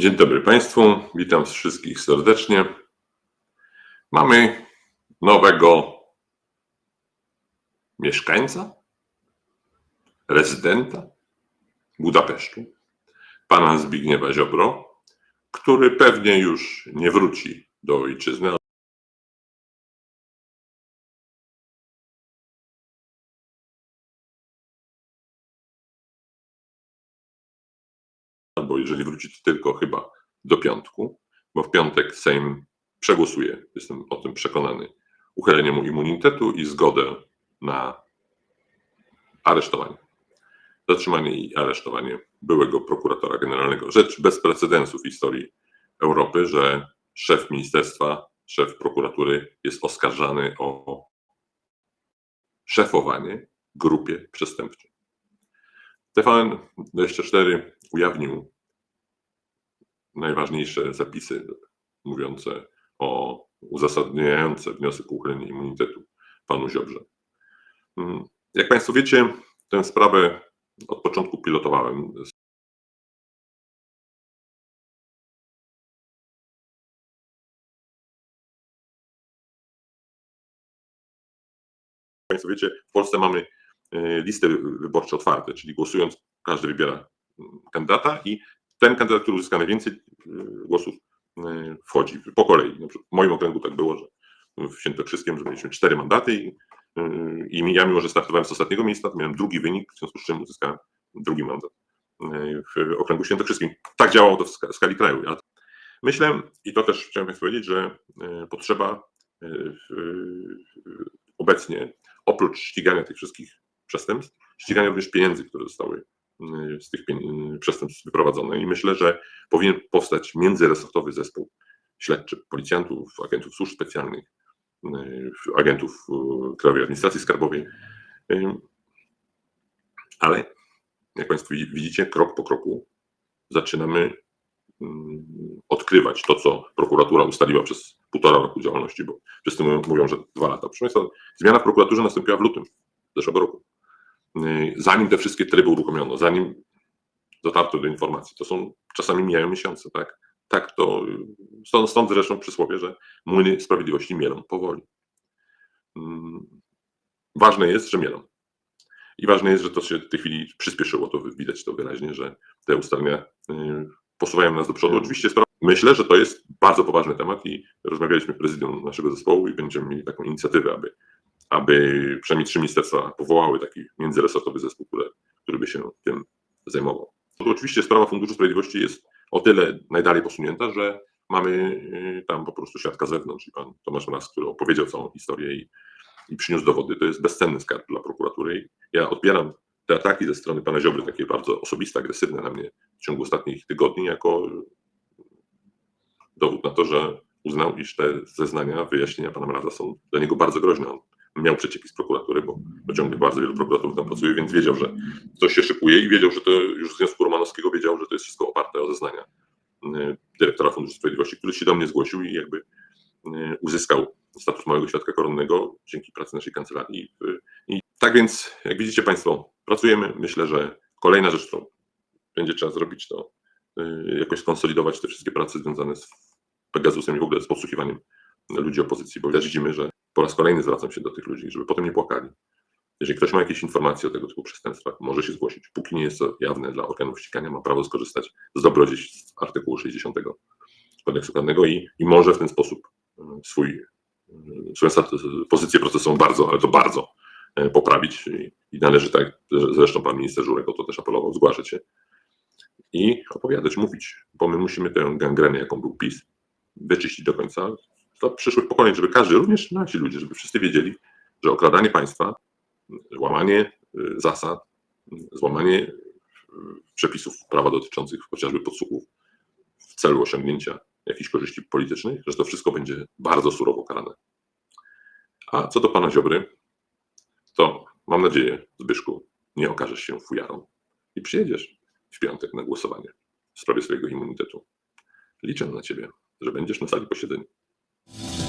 Dzień dobry Państwu, witam wszystkich serdecznie. Mamy nowego mieszkańca, rezydenta Budapesztu, pana Zbigniewa Ziobro, który pewnie już nie wróci do ojczyzny. Albo jeżeli wróci, to tylko chyba do piątku, bo w piątek Sejm przegłosuje, jestem o tym przekonany, uchylenie mu immunitetu i zgodę na aresztowanie. Zatrzymanie i aresztowanie byłego prokuratora generalnego. Rzecz bez precedensu w historii Europy, że szef ministerstwa, szef prokuratury jest oskarżany o szefowanie grupie przestępczej. TVN24 ujawnił najważniejsze zapisy mówiące o uzasadniające wniosek o uchylenie immunitetu panu Ziobrze. Mm, Jak Państwo wiecie, tę sprawę od początku pilotowałem. Państwo wiecie, w Polsce mamy e, listy wyborcze otwarte, czyli głosując każdy wybiera kandydata i ten kandydat, który uzyska najwięcej e, głosów, e, wchodzi po kolei. W moim okręgu tak było, że w Świętokrzyskiem, że mieliśmy cztery mandaty i, e, i ja mimo, że startowałem z ostatniego miejsca, miałem drugi wynik, w związku z czym uzyskałem drugi mandat w okręgu świętokrzyskim. Tak działało to w ska- skali kraju. Myślę, i to też chciałem Państwu powiedzieć, że potrzeba obecnie, oprócz ścigania tych wszystkich przestępstw, ścigania również pieniędzy, które zostały y, z tych y, przestępstw wyprowadzone. I myślę, że powinien powstać międzyresortowy zespół śledczy, policjantów, agentów służb specjalnych, y, agentów y, Krajowej Administracji Skarbowej. Y, Ale jak Państwo widzi- widzicie, krok po kroku zaczynamy mm, odkrywać to, co prokuratura ustaliła przez półtora roku działalności, bo wszyscy mówią że dwa lata. Proszę Państwa, zmiana w prokuraturze nastąpiła w lutym zeszłego roku. Yy, Zanim te wszystkie tryby uruchomiono, zanim dotarto do informacji, to są czasami mijają miesiące, tak? Tak to, stąd, stąd zresztą przysłowie, że młyny sprawiedliwości mielą powoli. Mm, Ważne jest, że mielą. I ważne jest, że to się w tej chwili przyspieszyło, to widać to wyraźnie, że te ustalenia yy, posuwają nas do przodu. Oczywiście myślę, że to jest bardzo poważny temat i rozmawialiśmy w prezydium naszego zespołu i będziemy mieli taką inicjatywę, aby, aby przynajmniej trzy ministerstwa powołały taki międzyresortowy zespół, który, który by się tym zajmował. To oczywiście sprawa Funduszu Sprawiedliwości jest o tyle najdalej posunięta, że mamy yy, tam po prostu świadka z zewnątrz i pan Tomasz Mraz, który opowiedział całą historię i, i przyniósł dowody. To jest bezcenny skarb dla prokuratury. Ja odbieram te ataki ze strony pana Ziobry, takie bardzo osobiste, agresywne na mnie w ciągu ostatnich tygodni, jako dowód na to, że uznał, iż te zeznania, wyjaśnienia pana Mraza są dla niego bardzo groźne. Miał przecieki z prokuratury, bo, ciągle bardzo wielu prokuratorów tam pracuje, więc wiedział, że coś się szykuje i wiedział, że to już z Związku Romanowskiego wiedział, że to jest wszystko oparte o zeznania y, dyrektora Funduszu Sprawiedliwości, który się do mnie zgłosił i jakby y, uzyskał status małego świadka koronnego dzięki pracy naszej kancelarii. Y, I tak więc, jak widzicie Państwo, pracujemy. Myślę, że kolejna rzecz, którą będzie trzeba zrobić, to jakoś skonsolidować te wszystkie prace związane z Pegasusem i w ogóle z podsłuchiwaniem ludzi opozycji, bo widzimy, że po raz kolejny zwracam się do tych ludzi, żeby potem nie płakali. Jeżeli ktoś ma jakieś informacje o tego typu przestępstwach, może się zgłosić. Póki nie jest to jawne dla organów ścigania, ma prawo skorzystać z dobrodziejstw artykułu 60 kodeksu karnego i, i może w ten sposób y, swój, y, swoją pozycję procesową bardzo, ale to bardzo y, poprawić i, i należy tak, zresztą pan minister Żurek o to też apelował, zgłaszać się i opowiadać, mówić, bo my musimy tę gangrenę, jaką był PiS, wyczyścić do końca dla przyszłych pokoleń, żeby każdy, również nasi ludzie, żeby wszyscy wiedzieli, że okradanie państwa, łamanie y, zasad, złamanie y, przepisów prawa dotyczących chociażby podsłuchów w celu osiągnięcia jakichś korzyści politycznych, że to wszystko będzie bardzo surowo karane. A co do pana Ziobry, to mam nadzieję, Zbyszku, nie okażesz się fujarą i przyjedziesz w piątek na głosowanie w sprawie swojego immunitetu. Liczę na ciebie, że będziesz na sali posiedzeń. you